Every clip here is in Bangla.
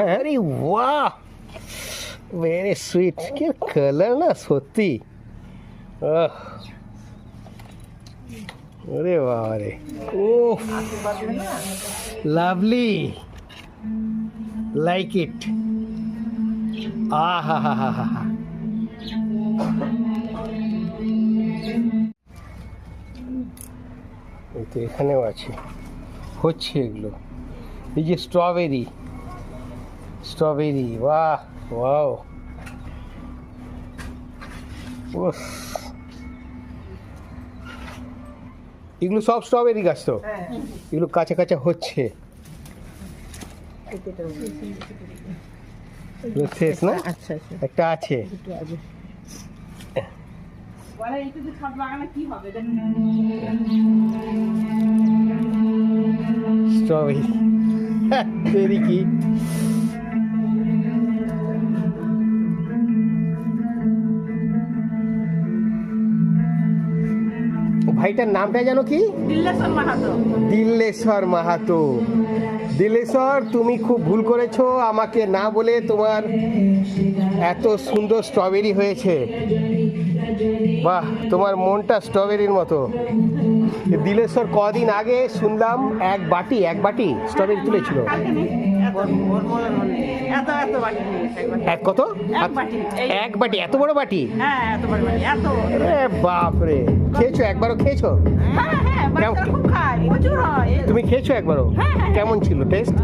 আরে বাহ! ভেরি সুইট কি কালার না সত্যি। আহ। ওরে বাবা রে ও লাভলি লাইক ইট আহা হা হা হা হা এখানেও আছে। হচ্ছে এগুলো। এই যে স্ট্রবেরি স্ট্রবেরি বাহ ওয়াও। এগুলো সব স্ট্রবেরি গাছ তো? এগুলো কাঁচা কাঁচা হচ্ছে। শেষ না? আচ্ছা আচ্ছা। একটা আছে। স্ট্রবেরি দেরি কি? ভাইটার নামটা জানো কি? দিল্লেশ্বর মাহাতো। দিল্লেশ্বর মাহাতো। দিল্লেশ্বর তুমি খুব ভুল করেছ। আমাকে না বলে তোমার এত সুন্দর স্ট্রবেরি হয়েছে। বাহ তোমার মনটা স্ট্রবেরির মতো। দিলেশ্বর কদিন আগে শুনলাম এক বাটি এক বাটি স্ট্রবেরি তুলেছিল। এক কত? এক বাটি, এত বড় বাটি? হ্যাঁ বাপরে খেয়েছো একবারও? খেয়েছো? হ্যাঁ হ্যাঁ তুমি খেয়েছো একবারও। কেমন ছিল টেস্ট?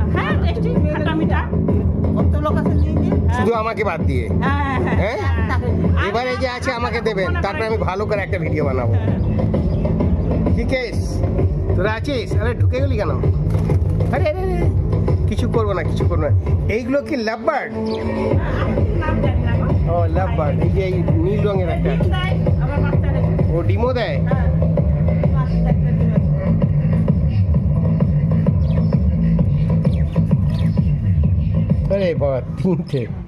শুধু আমাকে বাদ দিয়ে। হ্যাঁ হ্যাঁ? হ্যাঁ এবারে যে আছে আমাকে দেবেন তারপরে আমি ভালো করে একটা ভিডিও বানাবো। কি কেস তোরা আছিস? আরে ঢুকে গেলি কেন? আরে আরে কিছু করব না কিছু করব না। এইগুলো কি লাভ বার্ড। ও লাভ বার্ড এই যে এই নীল রঙের একটা। ডিম। ও ডিমও দেয়? হ্যাঁ। ডিম আরে বাবা তিনটে।